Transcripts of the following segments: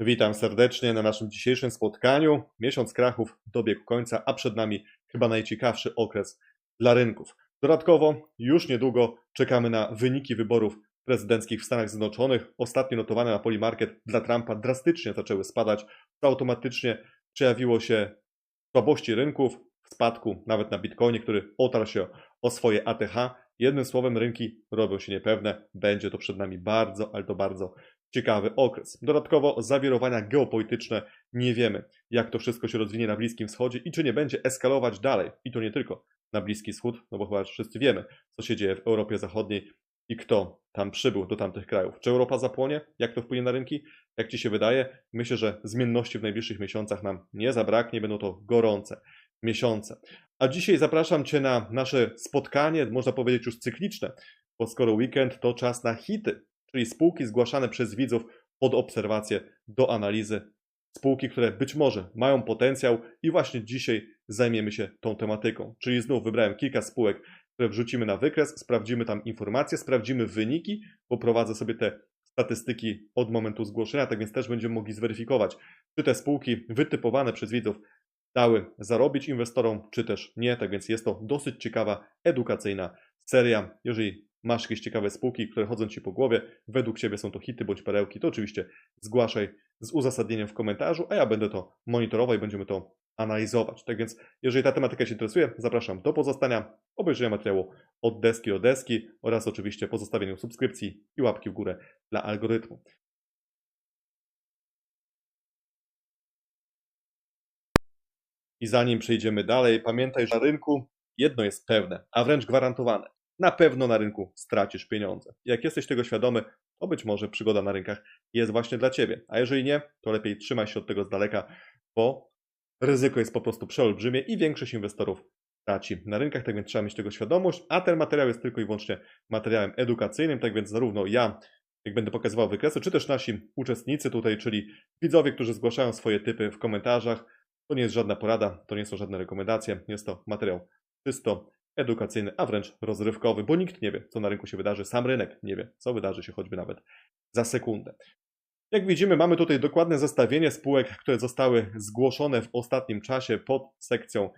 Witam serdecznie na naszym dzisiejszym spotkaniu. Miesiąc krachów dobiegł końca, a przed nami chyba najciekawszy okres dla rynków. Dodatkowo już niedługo czekamy na wyniki wyborów prezydenckich w Stanach Zjednoczonych. Ostatnie notowane na Polymarket dla Trumpa drastycznie zaczęły spadać, co automatycznie przejawiło się w słabości rynków, w spadku nawet na Bitcoinie, który otarł się o swoje ATH. Jednym słowem, rynki robią się niepewne. Będzie to przed nami bardzo, ale to bardzo ciekawy okres. Dodatkowo zawirowania geopolityczne nie wiemy, jak to wszystko się rozwinie na Bliskim Wschodzie i czy nie będzie eskalować dalej. I to nie tylko na Bliski Wschód, no bo chyba wszyscy wiemy, co się dzieje w Europie Zachodniej i kto tam przybył do tamtych krajów. Czy Europa zapłonie? Jak to wpłynie na rynki? Jak Ci się wydaje? Myślę, że zmienności w najbliższych miesiącach nam nie zabraknie, będą to gorące miesiące. A dzisiaj zapraszam Cię na nasze spotkanie, można powiedzieć już cykliczne, bo skoro weekend to czas na hity, czyli spółki zgłaszane przez widzów pod obserwację do analizy. Spółki, które być może mają potencjał i właśnie dzisiaj zajmiemy się tą tematyką. Czyli znów wybrałem kilka spółek, które wrzucimy na wykres, sprawdzimy tam informacje, sprawdzimy wyniki, bo prowadzę sobie te statystyki od momentu zgłoszenia, tak więc też będziemy mogli zweryfikować, czy te spółki wytypowane przez widzów dały zarobić inwestorom, czy też nie. Tak więc jest to dosyć ciekawa, edukacyjna seria. Jeżeli masz jakieś ciekawe spółki, które chodzą Ci po głowie, według Ciebie są to hity bądź perełki, to oczywiście zgłaszaj z uzasadnieniem w komentarzu, a ja będę to monitorował i będziemy to analizować. Tak więc, jeżeli ta tematyka Cię interesuje, zapraszam do pozostania, obejrzenia materiału od deski do deski oraz oczywiście pozostawienia subskrypcji i łapki w górę dla algorytmu. I zanim przejdziemy dalej, pamiętaj, że na rynku jedno jest pewne, a wręcz gwarantowane. Na pewno na rynku stracisz pieniądze. Jak jesteś tego świadomy, to być może przygoda na rynkach jest właśnie dla Ciebie. A jeżeli nie, to lepiej trzymaj się od tego z daleka, bo ryzyko jest po prostu przeolbrzymie i większość inwestorów traci na rynkach, tak więc trzeba mieć tego świadomość, a ten materiał jest tylko i wyłącznie materiałem edukacyjnym, tak więc zarówno ja, jak będę pokazywał wykresy, czy też nasi uczestnicy tutaj, czyli widzowie, którzy zgłaszają swoje typy w komentarzach, to nie jest żadna porada, to nie są żadne rekomendacje, jest to materiał czysto edukacyjny, a wręcz rozrywkowy, bo nikt nie wie, co na rynku się wydarzy, sam rynek nie wie, co wydarzy się choćby nawet za sekundę. Jak widzimy, mamy tutaj dokładne zestawienie spółek, które zostały zgłoszone w ostatnim czasie pod sekcją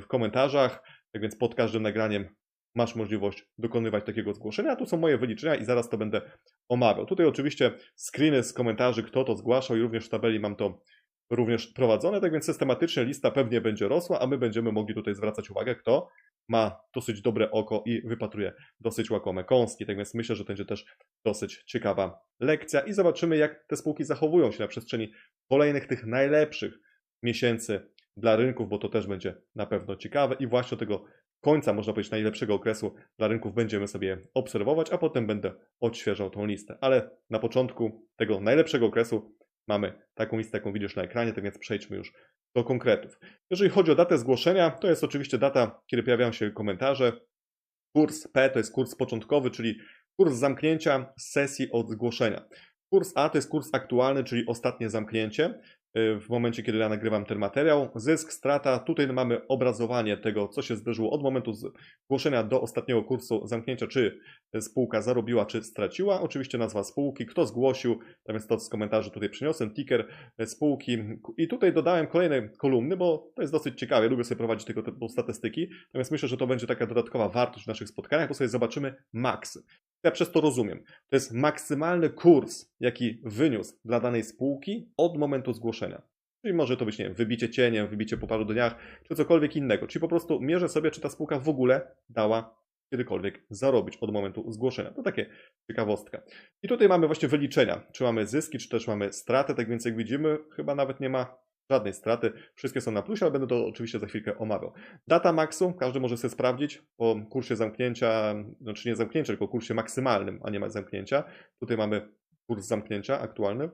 w komentarzach, tak więc pod każdym nagraniem masz możliwość dokonywać takiego zgłoszenia. A tu są moje wyliczenia i zaraz to będę omawiał. Tutaj oczywiście screeny z komentarzy, kto to zgłaszał i również w tabeli mam to również prowadzone, tak więc systematycznie lista pewnie będzie rosła, a my będziemy mogli tutaj zwracać uwagę, kto ma dosyć dobre oko i wypatruje dosyć łakome kąski. Tak więc myślę, że to będzie też dosyć ciekawa lekcja i zobaczymy, jak te spółki zachowują się na przestrzeni kolejnych tych najlepszych miesięcy dla rynków, bo to też będzie na pewno ciekawe i właśnie tego końca, można powiedzieć, najlepszego okresu dla rynków będziemy sobie obserwować, a potem będę odświeżał tą listę. Ale na początku tego najlepszego okresu mamy taką listę, jaką widzisz na ekranie, tak więc przejdźmy już do konkretów. Jeżeli chodzi o datę zgłoszenia, to jest oczywiście data, kiedy pojawiają się komentarze. Kurs P to jest kurs początkowy, czyli kurs zamknięcia sesji od zgłoszenia. Kurs A to jest kurs aktualny, czyli ostatnie zamknięcie. Y, w momencie, kiedy ja nagrywam ten materiał. Zysk, strata, tutaj mamy obrazowanie tego, co się zdarzyło od momentu zgłoszenia do ostatniego kursu zamknięcia, czy spółka zarobiła, czy straciła. Oczywiście nazwa spółki, kto zgłosił, tam jest to z komentarzy tutaj przyniosłem, ticker spółki i tutaj dodałem kolejne kolumny, bo to jest dosyć ciekawe, lubię sobie prowadzić tego typu statystyki, natomiast myślę, że to będzie taka dodatkowa wartość w naszych spotkaniach, bo sobie zobaczymy maksy. Ja przez to rozumiem. To jest maksymalny kurs, jaki wyniósł dla danej spółki od momentu zgłoszenia. Czyli może to być, nie wiem, wybicie cieniem, wybicie po paru dniach, czy cokolwiek innego. Czyli po prostu mierzę sobie, czy ta spółka w ogóle dała kiedykolwiek zarobić od momentu zgłoszenia. To takie ciekawostka. I tutaj mamy właśnie wyliczenia, czy mamy zyski, czy też mamy straty. Tak więc jak widzimy, chyba nawet nie ma żadnej straty. Wszystkie są na plusie, ale będę to oczywiście za chwilkę omawiał. Data maksu, każdy może sobie sprawdzić po kursie zamknięcia, znaczy nie zamknięcia, tylko kursie maksymalnym, a nie ma zamknięcia. Tutaj mamy kurs zamknięcia aktualny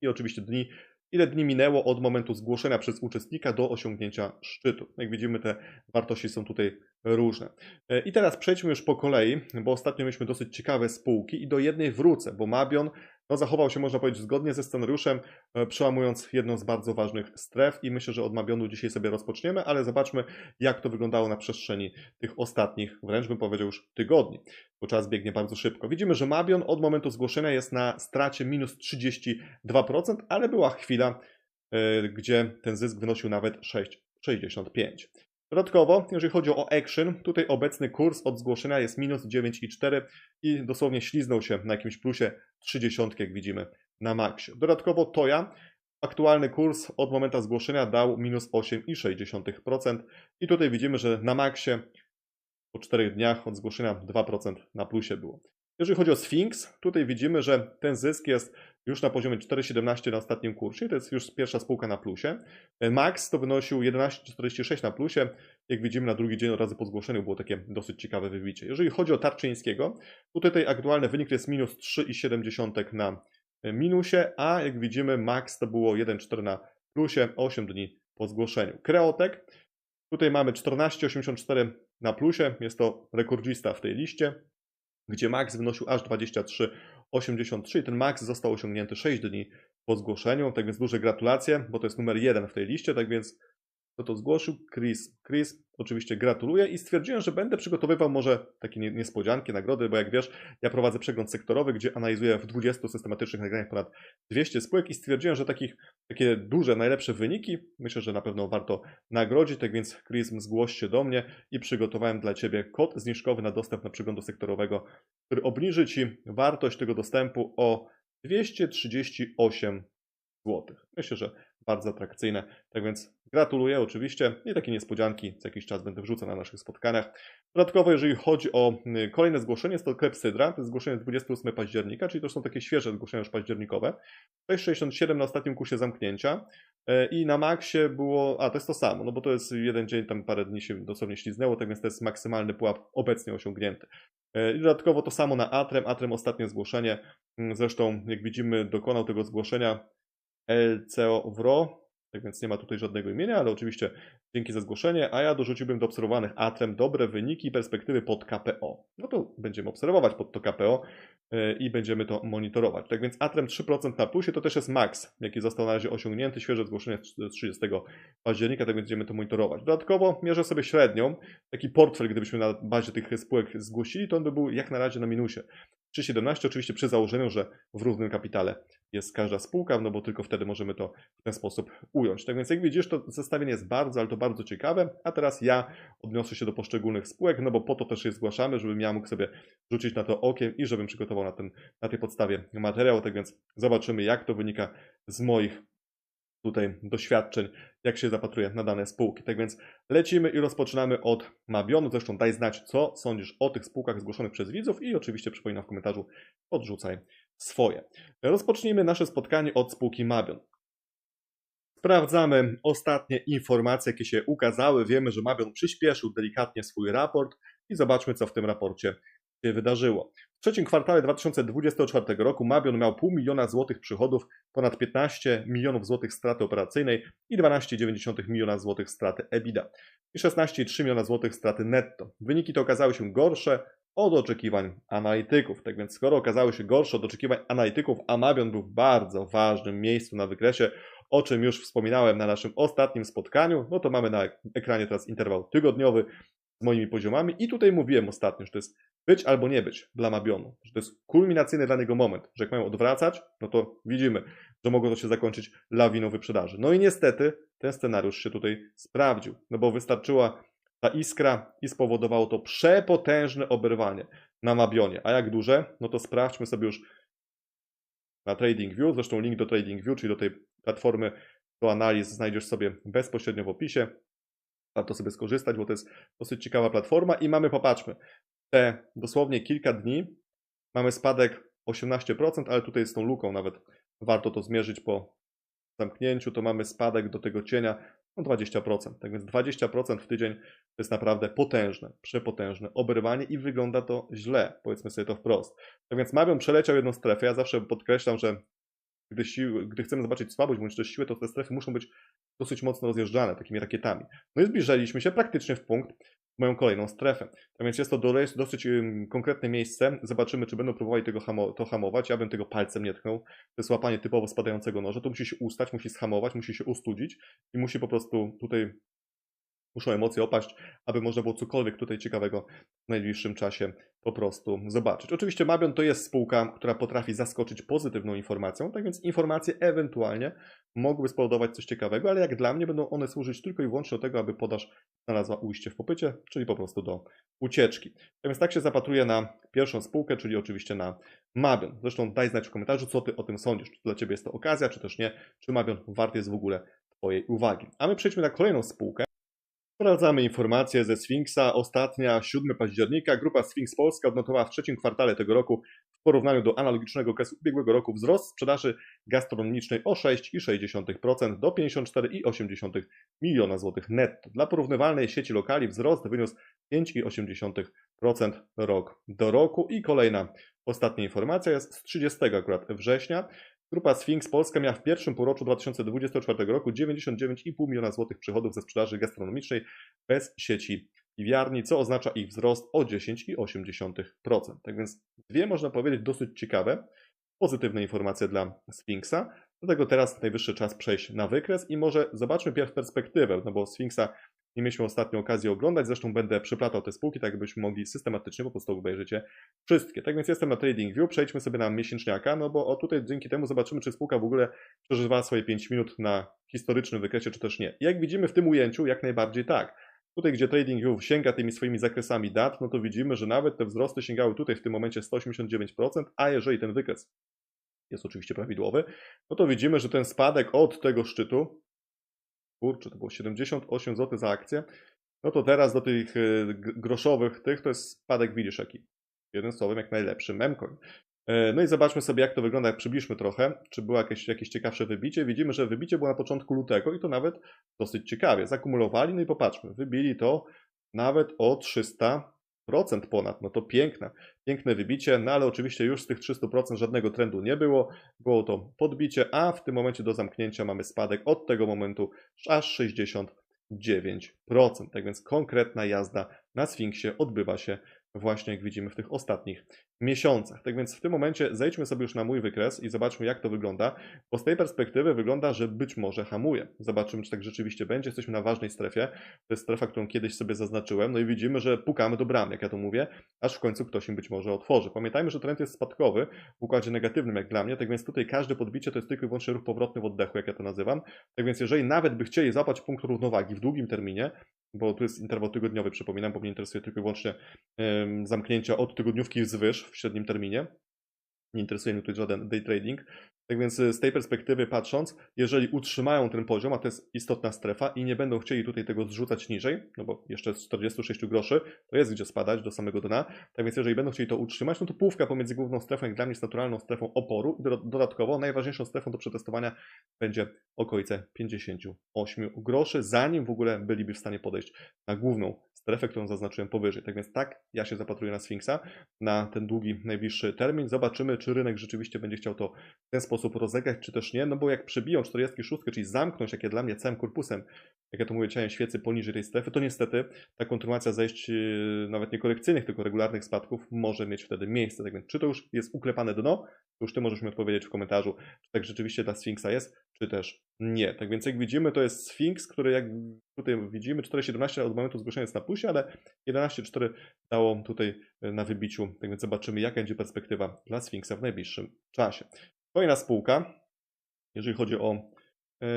i oczywiście dni, ile dni minęło od momentu zgłoszenia przez uczestnika do osiągnięcia szczytu. Jak widzimy, te wartości są tutaj różne. E, I teraz przejdźmy już po kolei, bo ostatnio mieliśmy dosyć ciekawe spółki i do jednej wrócę, bo Mabion no, zachował się, można powiedzieć, zgodnie ze scenariuszem, e, przełamując jedną z bardzo ważnych stref i myślę, że od Mabionu dzisiaj sobie rozpoczniemy, ale zobaczmy, jak to wyglądało na przestrzeni tych ostatnich, wręcz bym powiedział już tygodni, bo czas biegnie bardzo szybko. Widzimy, że Mabion od momentu zgłoszenia jest na stracie minus 32%, ale była chwila, e, gdzie ten zysk wynosił nawet 6,65%. Dodatkowo, jeżeli chodzi o Action, tutaj obecny kurs od zgłoszenia jest minus 9,4 i dosłownie śliznął się na jakimś plusie 30, jak widzimy na maksie. Dodatkowo Toya, aktualny kurs od momentu zgłoszenia dał minus 8,6% i tutaj widzimy, że na maksie po 4 dniach od zgłoszenia 2% na plusie było. Jeżeli chodzi o Sphinx, tutaj widzimy, że ten zysk jest już na poziomie 4,17 na ostatnim kursie, to jest już pierwsza spółka na plusie. E, Max to wynosił 11,46 na plusie, jak widzimy na drugi dzień od razu po zgłoszeniu było takie dosyć ciekawe wybicie. Jeżeli chodzi o Tarczyńskiego, tutaj tej aktualny wynik to jest minus 3,7 na e, minusie, a jak widzimy Max to było 1,4 na plusie, 8 dni po zgłoszeniu. Kreotek, tutaj mamy 14,84 na plusie, jest to rekordzista w tej liście, gdzie Max wynosił aż 23 83. Ten maks został osiągnięty 6 dni po zgłoszeniu, tak więc duże gratulacje, bo to jest numer jeden w tej liście, tak więc kto to zgłosił? Chris. Chris, oczywiście gratuluję i stwierdziłem, że będę przygotowywał może takie niespodzianki, nagrody, bo jak wiesz, ja prowadzę przegląd sektorowy, gdzie analizuję w 20 systematycznych nagraniach ponad 200 spółek i stwierdziłem, że takich, takie duże, najlepsze wyniki, myślę, że na pewno warto nagrodzić, tak więc Chris zgłoś się do mnie i przygotowałem dla Ciebie kod zniżkowy na dostęp na przeglądu sektorowego, który obniży Ci wartość tego dostępu o 238 zł. Myślę, że bardzo atrakcyjne. Tak więc gratuluję oczywiście i takie niespodzianki co jakiś czas będę wrzucał na naszych spotkaniach. Dodatkowo, jeżeli chodzi o y, kolejne zgłoszenie, jest to Klepsydra, to jest zgłoszenie 28 października, czyli to są takie świeże zgłoszenia już październikowe. 6,67 na ostatnim kursie zamknięcia e, i na maksie było, a to jest to samo, no bo to jest jeden dzień, tam parę dni się dosłownie śliznęło, tak więc to jest maksymalny pułap obecnie osiągnięty. E, I dodatkowo to samo na Atrem, Atrem ostatnie zgłoszenie, zresztą jak widzimy dokonał tego zgłoszenia LCO WRO, tak więc nie ma tutaj żadnego imienia, ale oczywiście dzięki za zgłoszenie, a ja dorzuciłbym do obserwowanych Atrem dobre wyniki i perspektywy pod KPO. No to będziemy obserwować pod to KPO e, i będziemy to monitorować. Tak więc Atrem 3% na plusie to też jest maks, jaki został na razie osiągnięty, świeże zgłoszenie z 30 października, tak więc będziemy to monitorować. Dodatkowo mierzę sobie średnią, taki portfel, gdybyśmy na bazie tych spółek zgłosili, to on by był jak na razie na minusie. 3,17 oczywiście przy założeniu, że w równym kapitale jest każda spółka, no bo tylko wtedy możemy to w ten sposób ująć. Tak więc jak widzisz, to zestawienie jest bardzo, ale to bardzo ciekawe, a teraz ja odniosę się do poszczególnych spółek, no bo po to też je zgłaszamy, żebym ja mógł sobie rzucić na to okiem i żebym przygotował na, ten, na tej podstawie materiał, tak więc zobaczymy jak to wynika z moich tutaj doświadczeń, jak się zapatruje na dane spółki. Tak więc lecimy i rozpoczynamy od Mabionu. Zresztą daj znać, co sądzisz o tych spółkach zgłoszonych przez widzów i oczywiście przypominam w komentarzu, odrzucaj swoje. Rozpocznijmy nasze spotkanie od spółki Mabion. Sprawdzamy ostatnie informacje, jakie się ukazały. Wiemy, że Mabion przyspieszył delikatnie swój raport i zobaczmy, co w tym raporcie się wydarzyło. W trzecim kwartale 2024 roku Mabion miał pół miliona złotych przychodów, ponad 15 milionów złotych straty operacyjnej i 12,9 miliona złotych straty EBITDA i 16,3 miliona złotych straty netto. Wyniki te okazały się gorsze od oczekiwań analityków. Tak więc skoro okazały się gorsze od oczekiwań analityków, a Mabion był w bardzo ważnym miejscu na wykresie, o czym już wspominałem na naszym ostatnim spotkaniu, no to mamy na ekranie teraz interwał tygodniowy z moimi poziomami i tutaj mówiłem ostatnio, że to jest być albo nie być dla Mabionu, że to jest kulminacyjny dla niego moment, że jak mają odwracać, no to widzimy, że mogło to się zakończyć lawiną wyprzedaży. No i niestety ten scenariusz się tutaj sprawdził, no bo wystarczyła ta iskra i spowodowało to przepotężne oberwanie na Mabionie. A jak duże? No to sprawdźmy sobie już na TradingView, zresztą link do TradingView, czyli do tej platformy do analiz znajdziesz sobie bezpośrednio w opisie. Warto sobie skorzystać, bo to jest dosyć ciekawa platforma i mamy, popatrzmy, te dosłownie kilka dni mamy spadek 18%, ale tutaj z tą luką nawet warto to zmierzyć po zamknięciu, to mamy spadek do tego cienia no 20%. Tak więc 20% w tydzień to jest naprawdę potężne, przepotężne oberwanie i wygląda to źle, powiedzmy sobie to wprost. Tak więc Mabion przeleciał jedną strefę. Ja zawsze podkreślam, że gdy, siły, gdy chcemy zobaczyć słabość bądź też siłę, to te strefy muszą być dosyć mocno rozjeżdżane takimi rakietami. No i zbliżaliśmy się praktycznie w punkt, moją kolejną strefę. Tak więc jest to dosyć, konkretne miejsce. Zobaczymy, czy będą próbowali tego hamo to hamować. Ja bym tego palcem nie tknął. To jest łapanie typowo spadającego noża. To musi się ustać, musi schamować, musi się ustudzić i musi po prostu tutaj muszą emocje opaść, aby można było cokolwiek tutaj ciekawego w najbliższym czasie po prostu zobaczyć. Oczywiście Mabion to jest spółka, która potrafi zaskoczyć pozytywną informacją, tak więc informacje ewentualnie mogłyby spowodować coś ciekawego, ale jak dla mnie będą one służyć tylko i wyłącznie do tego, aby podaż znalazła ujście w popycie, czyli po prostu do ucieczki. Tak więc tak się zapatruję na pierwszą spółkę, czyli oczywiście na Mabion. Zresztą daj znać w komentarzu, co Ty o tym sądzisz. Czy dla Ciebie jest to okazja, czy też nie, czy Mabion warty jest w ogóle Twojej uwagi. A my przejdźmy na kolejną spółkę. Sprawdzamy informacje ze Sfinksa. Ostatnia, 7 października. Grupa Sfinks Polska odnotowała w trzecim kwartale tego roku w porównaniu do analogicznego okresu ubiegłego roku wzrost sprzedaży gastronomicznej o 6,6% do 54,8 miliona złotych netto. Dla porównywalnej sieci lokali wzrost wyniósł 5,8% rok do roku. I kolejna ostatnia informacja jest z 30 akurat września. Grupa Sphinx Polska miała w pierwszym półroczu 2024 roku 99,5 miliona złotych przychodów ze sprzedaży gastronomicznej bez sieci piwiarni, co oznacza ich wzrost o 10,8%. Tak więc dwie, można powiedzieć, dosyć ciekawe, pozytywne informacje dla Sphinxa. Dlatego teraz najwyższy czas przejść na wykres i może zobaczmy pierw perspektywę, no bo Sphinxa nie mieliśmy ostatnio okazji oglądać, zresztą będę przyplatał te spółki, tak byśmy mogli systematycznie po prostu obejrzeć je wszystkie. Tak więc jestem na TradingView, przejdźmy sobie na miesięczniaka, no bo o tutaj dzięki temu zobaczymy, czy spółka w ogóle przeżywa swoje 5 minut na historycznym wykresie, czy też nie. Jak widzimy w tym ujęciu, jak najbardziej tak. Tutaj, gdzie TradingView sięga tymi swoimi zakresami dat, no to widzimy, że nawet te wzrosty sięgały tutaj w tym momencie 189%, a jeżeli ten wykres jest oczywiście prawidłowy, no to widzimy, że ten spadek od tego szczytu kurczę, to było 78 zł za akcję, no to teraz do tych y, groszowych tych to jest spadek, widzisz jaki. Jeden słowem jak najlepszy memcoin. E, no i zobaczmy sobie jak to wygląda, jak przybliżmy trochę, czy było jakieś, jakieś ciekawsze wybicie. Widzimy, że wybicie było na początku lutego i to nawet dosyć ciekawie. Zakumulowali, no i popatrzmy, wybili to nawet o 300 procent ponad, no to piękne, piękne wybicie, no ale oczywiście już z tych 300% żadnego trendu nie było, było to podbicie, a w tym momencie do zamknięcia mamy spadek od tego momentu aż 69%. Tak więc konkretna jazda na Sfinksie odbywa się właśnie jak widzimy w tych ostatnich miesiącach. Tak więc w tym momencie zejdźmy sobie już na mój wykres i zobaczmy jak to wygląda, bo z tej perspektywy wygląda, że być może hamuje. Zobaczymy czy tak rzeczywiście będzie. Jesteśmy na ważnej strefie. To jest strefa, którą kiedyś sobie zaznaczyłem. No i widzimy, że pukamy do bram, jak ja to mówię, aż w końcu ktoś im być może otworzy. Pamiętajmy, że trend jest spadkowy w układzie negatywnym jak dla mnie, tak więc tutaj każde podbicie to jest tylko i wyłącznie ruch powrotny w oddechu, jak ja to nazywam. Tak więc jeżeli nawet by chcieli złapać punkt równowagi w długim terminie, bo tu jest interwał tygodniowy, przypominam, bo mnie interesuje tylko i wyłącznie zamknięcia od tygodniówki wzwyż w średnim terminie. Nie interesuje mnie tutaj żaden day trading. Tak więc y, z tej perspektywy patrząc, jeżeli utrzymają ten poziom, a to jest istotna strefa i nie będą chcieli tutaj tego zrzucać niżej, no bo jeszcze z 46 groszy to jest gdzie spadać do samego dna, tak więc jeżeli będą chcieli to utrzymać, no to półka pomiędzy główną strefą, jak dla mnie jest naturalną strefą oporu i dodatkowo najważniejszą strefą do przetestowania będzie okolice 58 groszy, zanim w ogóle byliby w stanie podejść na główną strefę, którą zaznaczyłem powyżej. Tak więc tak, ja się zapatruję na Sfinksa na ten długi, najbliższy termin. Zobaczymy, czy rynek rzeczywiście będzie chciał to w ten sposób rozegrać, czy też nie. No bo jak przebiją 46, czyli zamknąć, jak ja dla mnie całym korpusem, jak ja to mówię, ciałem świecy poniżej tej strefy, to niestety ta kontynuacja zejść yy, nawet nie korekcyjnych, tylko regularnych spadków może mieć wtedy miejsce. Tak więc czy to już jest uklepane dno, to już Ty możesz mi odpowiedzieć w komentarzu, czy tak rzeczywiście dla Sfinksa jest, czy też nie. Tak więc jak widzimy, to jest Sphinx, który jak tutaj widzimy, 4,17 od momentu zgłoszenia jest na plusie, ale 11,4 dało tutaj e, na wybiciu. Tak więc zobaczymy, jaka będzie perspektywa dla Sphinxa w najbliższym czasie. Kolejna spółka, jeżeli chodzi o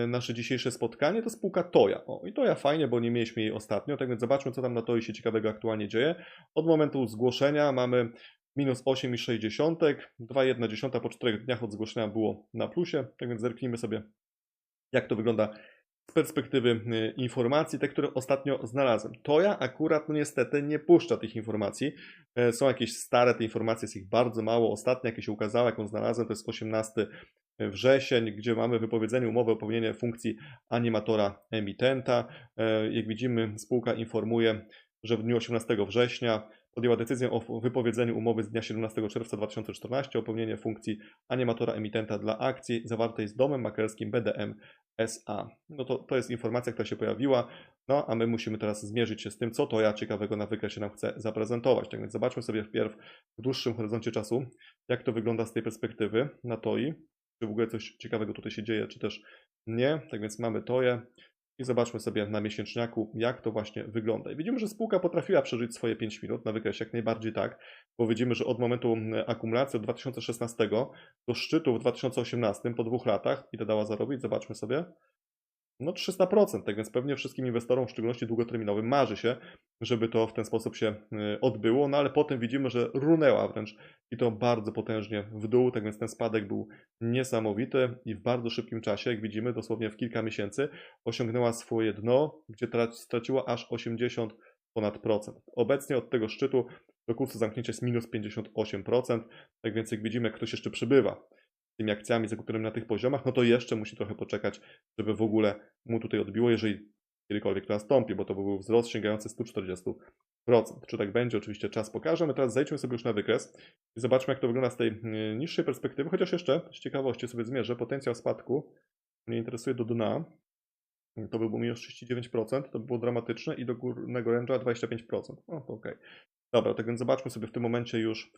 nasze dzisiejsze spotkanie, to spółka Toja. O, i Toja fajnie, bo nie mieliśmy jej ostatnio, tak więc zobaczmy, co tam na Toi się ciekawego aktualnie dzieje. Od momentu zgłoszenia mamy minus 8,6, 2,1 po 4 dniach od zgłoszenia było na plusie, tak więc zerknijmy sobie jak to wygląda z perspektywy y, informacji, te, które ostatnio znalazłem. To ja akurat no niestety nie puszcza tych informacji. E, są jakieś stare te informacje, jest ich bardzo mało. Ostatnia, jakie się ukazała, jaką znalazłem, to jest 18 wrzesień, gdzie mamy wypowiedzenie umowy o pełnienie funkcji animatora emitenta. E, jak widzimy, spółka informuje, że w dniu 18 września podjęła decyzję o wypowiedzeniu umowy z dnia 17 czerwca 2014 o pełnienie funkcji animatora emitenta dla akcji zawartej z domem maklerskim BDM SA. No to, to jest informacja, która się pojawiła, no a my musimy teraz zmierzyć się z tym, co to ja ciekawego na wykresie nam chcę zaprezentować. Tak więc zobaczmy sobie wpierw w dłuższym horyzoncie czasu, jak to wygląda z tej perspektywy na TOI, czy w ogóle coś ciekawego tutaj się dzieje, czy też nie. Tak więc mamy TOje i zobaczmy sobie na miesięczniaku, jak to właśnie wygląda. I widzimy, że spółka potrafiła przeżyć swoje 5 minut, na wykresie jak najbardziej tak, bo widzimy, że od momentu akumulacji od 2016 do szczytu w 2018 po dwóch latach, ile dała zarobić, zobaczmy sobie, no 300%, tak więc pewnie wszystkim inwestorom, w szczególności długoterminowym, marzy się, żeby to w ten sposób się y, odbyło, no ale potem widzimy, że runęła wręcz i to bardzo potężnie w dół, tak więc ten spadek był niesamowity i w bardzo szybkim czasie, jak widzimy, dosłownie w kilka miesięcy, osiągnęła swoje dno, gdzie straciła aż 80 ponad procent. Obecnie od tego szczytu do kursu zamknięcia jest minus 58%, tak więc jak widzimy, ktoś jeszcze przybywa tymi akcjami zakupionymi na tych poziomach, no to jeszcze musi trochę poczekać, żeby w ogóle mu tutaj odbiło, jeżeli kiedykolwiek to nastąpi, bo to był wzrost sięgający 140%. Czy tak będzie? Oczywiście czas pokaże. My teraz zejdźmy sobie już na wykres i zobaczmy, jak to wygląda z tej y, niższej perspektywy, chociaż jeszcze z ciekawości sobie zmierzę potencjał spadku. Mnie interesuje do dna. To by było minus 39%, to by było dramatyczne i do górnego range'a 25%. No to ok. Dobra, tak więc zobaczmy sobie w tym momencie już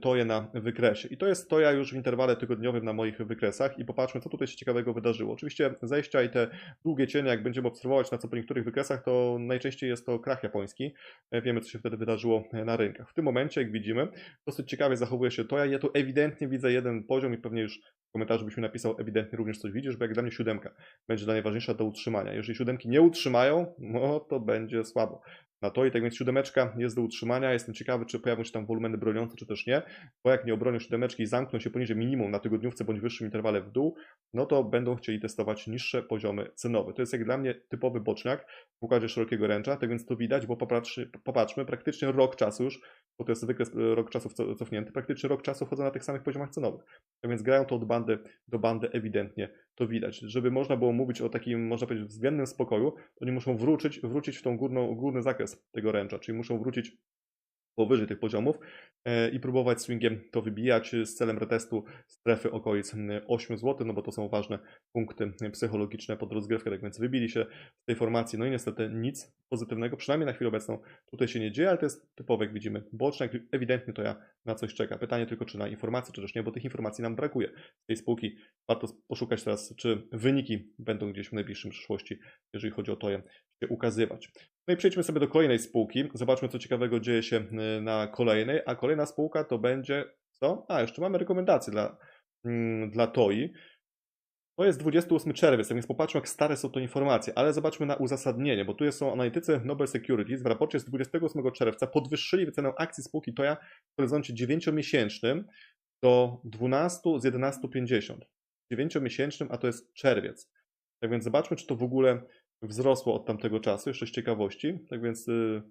toje na wykresie. I to jest toja już w interwale tygodniowym na moich wykresach i popatrzmy, co tutaj się ciekawego wydarzyło. Oczywiście zejścia i te długie cienie, jak będziemy obserwować na co po niektórych wykresach, to najczęściej jest to krach japoński. E, wiemy, co się wtedy wydarzyło e, na rynkach. W tym momencie, jak widzimy, dosyć ciekawie zachowuje się toja. Ja tu ewidentnie widzę jeden poziom i pewnie już w komentarzu byś mi napisał ewidentnie również coś widzisz, bo jak dla mnie siódemka będzie najważniejsza do utrzymania. Jeżeli siódemki nie utrzymają, no to będzie słabo na to i tak więc siódemeczka jest do utrzymania. Jestem ciekawy, czy pojawią się tam wolumeny broniące, czy też nie, bo jak nie obronią siódemeczki i zamkną się poniżej minimum na tygodniówce bądź wyższym interwale w dół, no to będą chcieli testować niższe poziomy cenowe. To jest jak dla mnie typowy boczniak w układzie szerokiego ręcza, tak więc to widać, bo popatrzmy, popatrzmy praktycznie rok czasu już, bo to jest wykres e, rok czasu cofnięty, praktycznie rok czasu wchodzą na tych samych poziomach cenowych. Tak więc grają to od bandy do bandy ewidentnie to widać. Żeby można było mówić o takim, można powiedzieć, względnym spokoju, to oni muszą wrócić, wrócić w tą górną, górny zakres tego ręcza, czyli muszą wrócić powyżej tych poziomów e, i próbować swingiem to wybijać z celem retestu strefy okolic 8 zł, no bo to są ważne punkty psychologiczne pod rozgrywkę, tak więc wybili się z tej formacji, no i niestety nic pozytywnego, przynajmniej na chwilę obecną tutaj się nie dzieje, ale to jest typowe, jak widzimy, boczne, ewidentnie to ja na coś czeka. Pytanie tylko, czy na informacje, czy też nie, bo tych informacji nam brakuje z tej spółki. Warto poszukać teraz, czy wyniki będą gdzieś w najbliższym przyszłości, jeżeli chodzi o to, je ukazywać. No i przejdźmy sobie do kolejnej spółki. Zobaczmy, co ciekawego dzieje się y, na kolejnej. A kolejna spółka to będzie co? A, jeszcze mamy rekomendacje dla, mm, dla TOI. To jest 28 czerwiec, więc popatrzmy, jak stare są to informacje, ale zobaczmy na uzasadnienie, bo tu są analitycy Nobel Securities w raporcie z 28 czerwca podwyższyli wycenę akcji spółki TOJA w horyzoncie 9-miesięcznym do 12 z 11,50. 9-miesięcznym, a to jest czerwiec. Tak więc zobaczmy, czy to w ogóle wzrosło od tamtego czasu, jeszcze z ciekawości. Tak więc y,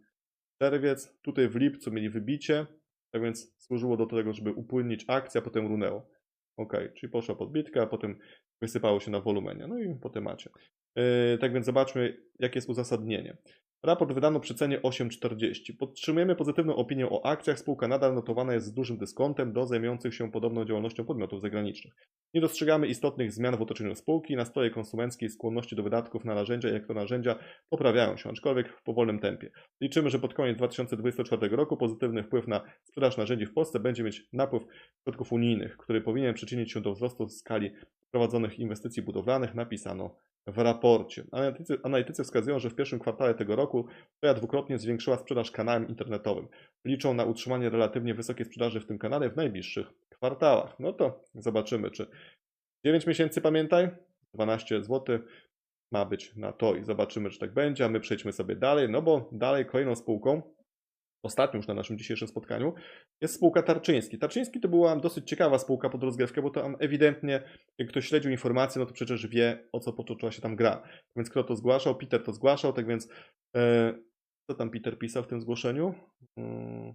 czerwiec, tutaj w lipcu mieli wybicie, tak więc służyło do tego, żeby upłynnić akcję, a potem runęło. Ok, czyli poszła podbitka, a potem wysypało się na wolumenie. No i potem macie. Yy, tak więc zobaczmy, jakie jest uzasadnienie. Raport wydano przy cenie 8,40. Podtrzymujemy pozytywną opinię o akcjach. Spółka nadal notowana jest z dużym dyskontem do zajmujących się podobną działalnością podmiotów zagranicznych. Nie dostrzegamy istotnych zmian w otoczeniu spółki. Nastroje konsumenckie i skłonności do wydatków na narzędzia to narzędzia poprawiają się, aczkolwiek w powolnym tempie. Liczymy, że pod koniec 2024 roku pozytywny wpływ na sprzedaż narzędzi w Polsce będzie mieć napływ środków unijnych, który powinien przyczynić się do wzrostu skali prowadzonych inwestycji budowlanych, napisano w raporcie. Analitycy, analitycy wskazują, że w pierwszym kwartale tego roku Toya dwukrotnie zwiększyła sprzedaż kanałem internetowym. Liczą na utrzymanie relatywnie wysokiej sprzedaży w tym kanale w najbliższych kwartałach. No to zobaczymy, czy 9 miesięcy pamiętaj, 12 zł ma być na to i zobaczymy, czy tak będzie, a my przejdźmy sobie dalej, no bo dalej kolejną spółką ostatnią już na naszym dzisiejszym spotkaniu, jest spółka Tarczyński. Tarczyński to była dosyć ciekawa spółka pod rozgrywkę, bo tam ewidentnie, jak ktoś śledził informacje, no to przecież wie, o co potoczyła się tam gra. Więc kto to zgłaszał? Peter to zgłaszał, tak więc e, co tam Peter pisał w tym zgłoszeniu? Hmm.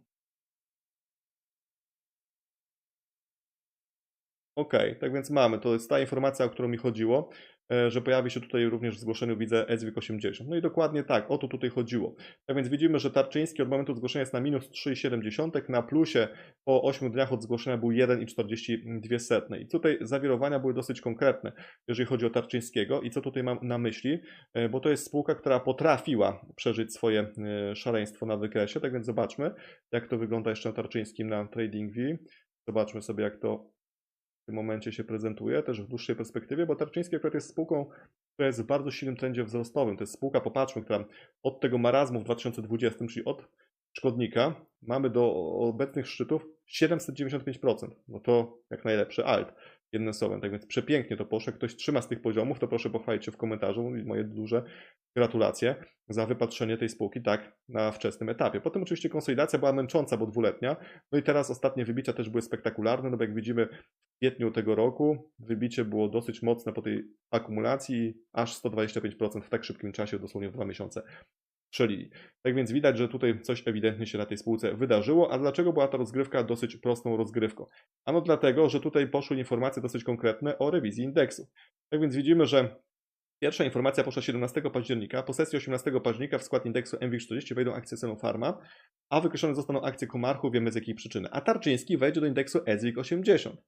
Okej, tak więc mamy. To jest ta informacja, o którą mi chodziło, e, że pojawi się tutaj również w zgłoszeniu, widzę SWIG 80. No i dokładnie tak, o to tutaj chodziło. Tak więc widzimy, że Tarczyński od momentu zgłoszenia jest na minus 3,7, na plusie po 8 dniach od zgłoszenia był 1,42. I tutaj zawirowania były dosyć konkretne, jeżeli chodzi o Tarczyńskiego. I co tutaj mam na myśli? E, Bo to jest spółka, która potrafiła przeżyć swoje e, szaleństwo na wykresie. Tak więc zobaczmy, jak to wygląda jeszcze na Tarczyńskim na TradingView. Zobaczmy sobie, jak to w tym momencie się prezentuje, też w dłuższej perspektywie, bo Tarczyński akurat jest spółką, która jest w bardzo silnym trendzie wzrostowym. To jest spółka, popatrzmy, która od tego marazmu w 2020, czyli od szkodnika, mamy do obecnych szczytów 795%. No to jak najlepszy alt jednym słowem. Tak więc przepięknie to poszło. Jak ktoś trzyma z tych poziomów, to proszę pochwalić się w komentarzu i moje duże gratulacje za wypatrzenie tej spółki tak na wczesnym etapie. Potem oczywiście konsolidacja była męcząca, bo dwuletnia. No i teraz ostatnie wybicia też były spektakularne, no bo jak widzimy w kwietniu tego roku wybicie było dosyć mocne po tej akumulacji, aż 125% w tak szybkim czasie, dosłownie w dwa miesiące przelili. Tak więc widać, że tutaj coś ewidentnie się na tej spółce wydarzyło. A dlaczego była ta rozgrywka dosyć prostą rozgrywką? Ano dlatego, że tutaj poszły informacje dosyć konkretne o rewizji indeksu. Tak więc widzimy, że Pierwsza informacja poszła 17 października. Po sesji 18 października w skład indeksu MWIG40 wejdą akcje Senu Pharma, a wykreślone zostaną akcje Komarchu, wiemy z jakiej przyczyny. A Tarczyński wejdzie do indeksu EZWIG 80.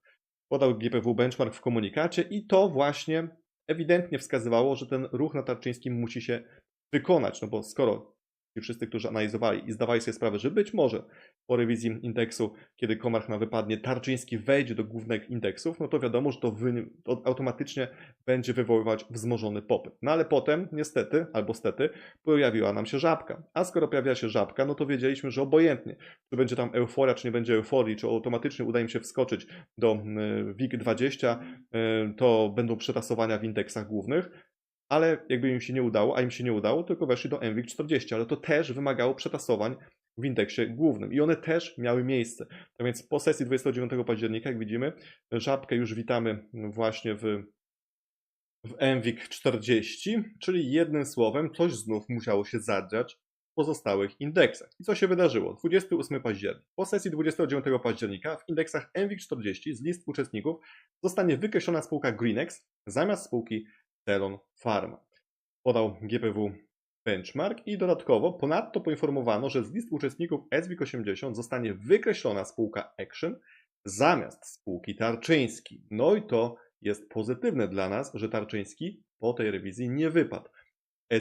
Podał GPW benchmark w komunikacie i to właśnie ewidentnie wskazywało, że ten ruch na Tarczyńskim musi się wykonać, no bo skoro ci wszyscy, którzy analizowali i zdawali sobie sprawę, że być może po rewizji indeksu, kiedy Komarch na wypadnie, Tarczyński wejdzie do głównych indeksów, no to wiadomo, że to, to automatycznie będzie wywoływać wzmożony popyt. No ale potem, niestety, albo stety, pojawiła nam się żabka. A skoro pojawiła się żabka, no to wiedzieliśmy, że obojętnie, czy będzie tam euforia, czy nie będzie euforii, czy automatycznie uda im się wskoczyć do WIG20, y, to będą przetasowania w indeksach głównych, ale jakby im się nie udało, a im się nie udało, tylko weszli do MWIG 40, ale to też wymagało przetasowań w indeksie głównym i one też miały miejsce. Tak więc po sesji 29 października, jak widzimy, żabkę już witamy właśnie w, w MWIG 40, czyli jednym słowem coś znów musiało się zadziać w pozostałych indeksach. I co się wydarzyło? 28 października. Po sesji 29 października w indeksach MWIG 40 z list uczestników zostanie wykreślona spółka Greenex zamiast spółki Telon Pharma. Podał GPW benchmark i dodatkowo ponadto poinformowano, że z list uczestników SWIG 80 zostanie wykreślona spółka Action zamiast spółki Tarczyński. No i to jest pozytywne dla nas, że Tarczyński po tej rewizji nie wypadł.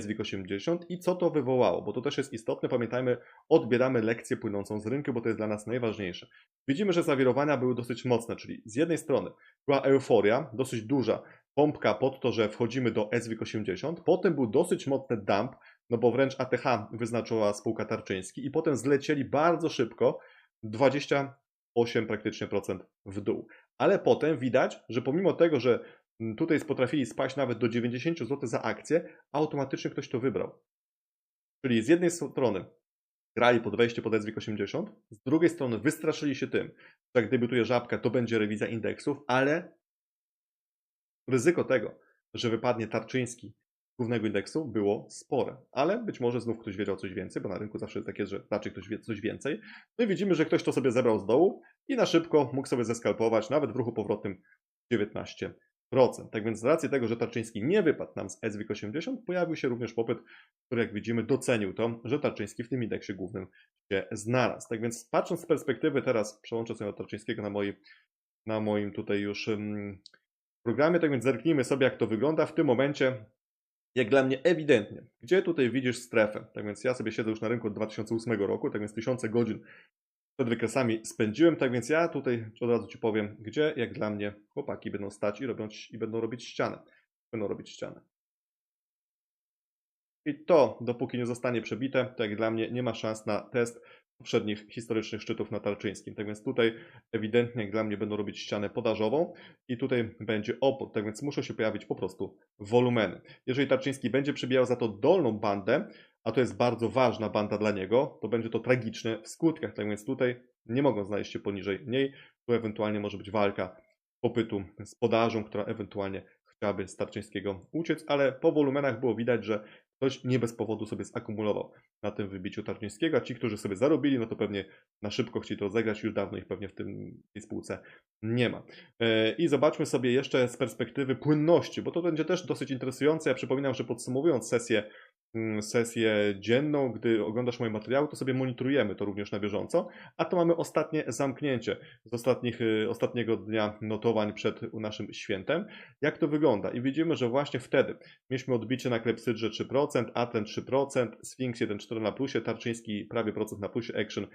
SWIG 80 i co to wywołało, bo to też jest istotne, pamiętajmy, odbieramy lekcję płynącą z rynku, bo to jest dla nas najważniejsze. Widzimy, że zawirowania były dosyć mocne, czyli z jednej strony była euforia, dosyć duża, pompka pod to, że wchodzimy do SWIG 80, potem był dosyć mocny dump, no bo wręcz ATH wyznaczyła spółka Tarczyński i potem zlecieli bardzo szybko 28 praktycznie procent w dół. Ale potem widać, że pomimo tego, że tutaj potrafili spaść nawet do 90 zł za akcję, automatycznie ktoś to wybrał. Czyli z jednej strony grali pod wejście pod SWIG 80, z drugiej strony wystraszyli się tym, że jak debiutuje żabka, to będzie rewizja indeksów, ale ryzyko tego, że wypadnie Tarczyński głównego indeksu było spore, ale być może znów ktoś wiedział coś więcej, bo na rynku zawsze tak jest, że raczej ktoś wie coś więcej. No i widzimy, że ktoś to sobie zebrał z dołu i na szybko mógł sobie zeskalpować, nawet w ruchu powrotnym 19%. Tak więc z racji tego, że Tarczyński nie wypadł nam z SWIG 80, pojawił się również popyt, który jak widzimy docenił to, że Tarczyński w tym indeksie głównym się znalazł. Tak więc patrząc z perspektywy teraz, przełączę sobie od Tarczyńskiego na, moi, na moim tutaj już um, programie, tak więc zerknijmy sobie jak to wygląda w tym momencie. Jak dla mnie ewidentnie, gdzie tutaj widzisz strefę? Tak więc ja sobie siedzę już na rynku od 2008 roku, tak więc tysiące godzin przed wykresami spędziłem, tak więc ja tutaj od razu Ci powiem, gdzie jak dla mnie chłopaki będą stać i, robią, i będą robić ścianę. Będą robić ścianę. I to, dopóki nie zostanie przebite, to jak dla mnie nie ma szans na test poprzednich historycznych szczytów na Tarczyńskim. Tak więc tutaj ewidentnie dla mnie będą robić ścianę podażową i tutaj będzie opór, tak więc muszą się pojawić po prostu wolumeny. Jeżeli Tarczyński będzie przebijał za to dolną bandę, a to jest bardzo ważna banda dla niego, to będzie to tragiczne w skutkach. Tak więc tutaj nie mogą znaleźć się poniżej niej, tu ewentualnie może być walka popytu z podażą, która ewentualnie chciałaby z Tarczyńskiego uciec, ale po wolumenach było widać, że ktoś nie bez powodu sobie zakumulował na tym wybiciu Tarczyńskiego, a ci, którzy sobie zarobili, no to pewnie na szybko chcieli to rozegrać, już dawno ich pewnie w tym, tej spółce nie ma. E, I zobaczmy sobie jeszcze z perspektywy płynności, bo to będzie też dosyć interesujące. Ja przypominam, że podsumowując sesję sesję dzienną, gdy oglądasz moje materiały, to sobie monitorujemy to również na bieżąco, a to mamy ostatnie zamknięcie z ostatnich, y, ostatniego dnia notowań przed naszym świętem. Jak to wygląda? I widzimy, że właśnie wtedy mieliśmy odbicie na klepsydrze 3%, Aten 3%, Sphinx 1,4 na plusie, Tarczyński prawie procent na plusie, Action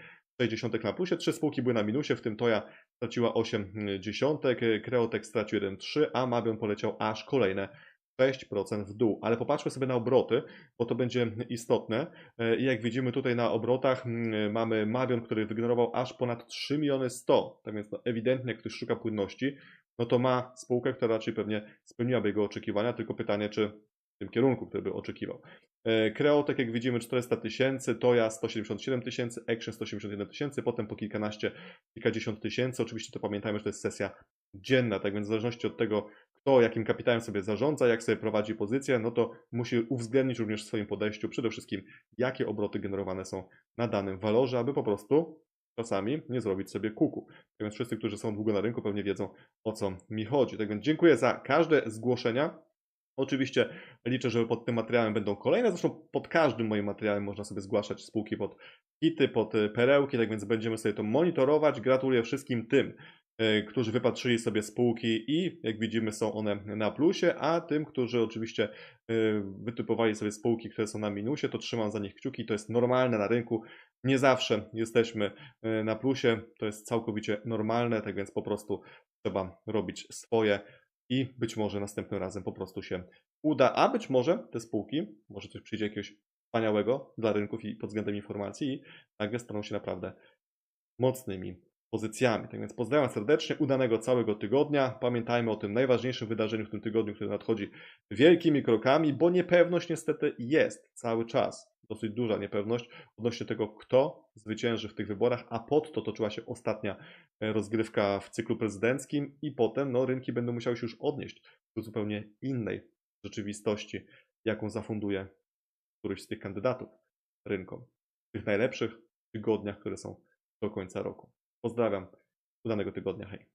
60 na plusie, trzy spółki były na minusie, w tym Toja straciła 8 dziesiątek, Kreotek stracił 1,3, a Mabion poleciał aż kolejne 6% w dół. Ale popatrzmy sobie na obroty, bo to będzie istotne. E, I jak widzimy tutaj na obrotach mamy Mabion, który wygenerował aż ponad 3 miliony 100. Tak więc no, ewidentnie jak ktoś szuka płynności, no to ma spółkę, która raczej pewnie spełniłaby jego oczekiwania, tylko pytanie, czy w tym kierunku, który by oczekiwał. E, Kreotek, jak widzimy, 400 tysięcy, Toja 177 tysięcy, Action 181 tysięcy, potem po kilkanaście, kilkadziesiąt tysięcy. Oczywiście to pamiętajmy, że to jest sesja dzienna, tak więc w zależności od tego, kto jakim kapitałem sobie zarządza, jak sobie prowadzi pozycję, no to musi uwzględnić również w swoim podejściu przede wszystkim, jakie obroty generowane są na danym walorze, aby po prostu czasami nie zrobić sobie kuku. Tak więc wszyscy, którzy są długo na rynku, pewnie wiedzą, o co mi chodzi. Tak więc dziękuję za każde zgłoszenia. Oczywiście liczę, że pod tym materiałem będą kolejne. Zresztą pod każdym moim materiałem można sobie zgłaszać spółki pod hity, pod perełki, tak więc będziemy sobie to monitorować. Gratuluję wszystkim tym, którzy wypatrzyli sobie spółki i jak widzimy są one na plusie, a tym, którzy oczywiście e, wytypowali sobie spółki, które są na minusie, to trzymam za nich kciuki. To jest normalne na rynku. Nie zawsze jesteśmy na plusie, to jest całkowicie normalne, tak więc po prostu trzeba robić swoje i być może następnym razem po prostu się uda, a być może te spółki, może coś przyjdzie jakiegoś wspaniałego dla rynków i pod względem informacji i nagle staną się naprawdę mocnymi pozycjami. Tak więc pozdrawiam serdecznie, udanego całego tygodnia. Pamiętajmy o tym najważniejszym wydarzeniu w tym tygodniu, które nadchodzi wielkimi krokami, bo niepewność niestety jest cały czas. Dosyć duża niepewność odnośnie tego, kto zwycięży w tych wyborach, a pod to toczyła się ostatnia e, rozgrywka w cyklu prezydenckim i potem no, rynki będą musiały się już odnieść do zupełnie innej rzeczywistości, jaką zafunduje któryś z tych kandydatów rynkom w tych najlepszych tygodniach, które są do końca roku. Pozdrawiam. Udanego tygodnia. Hej.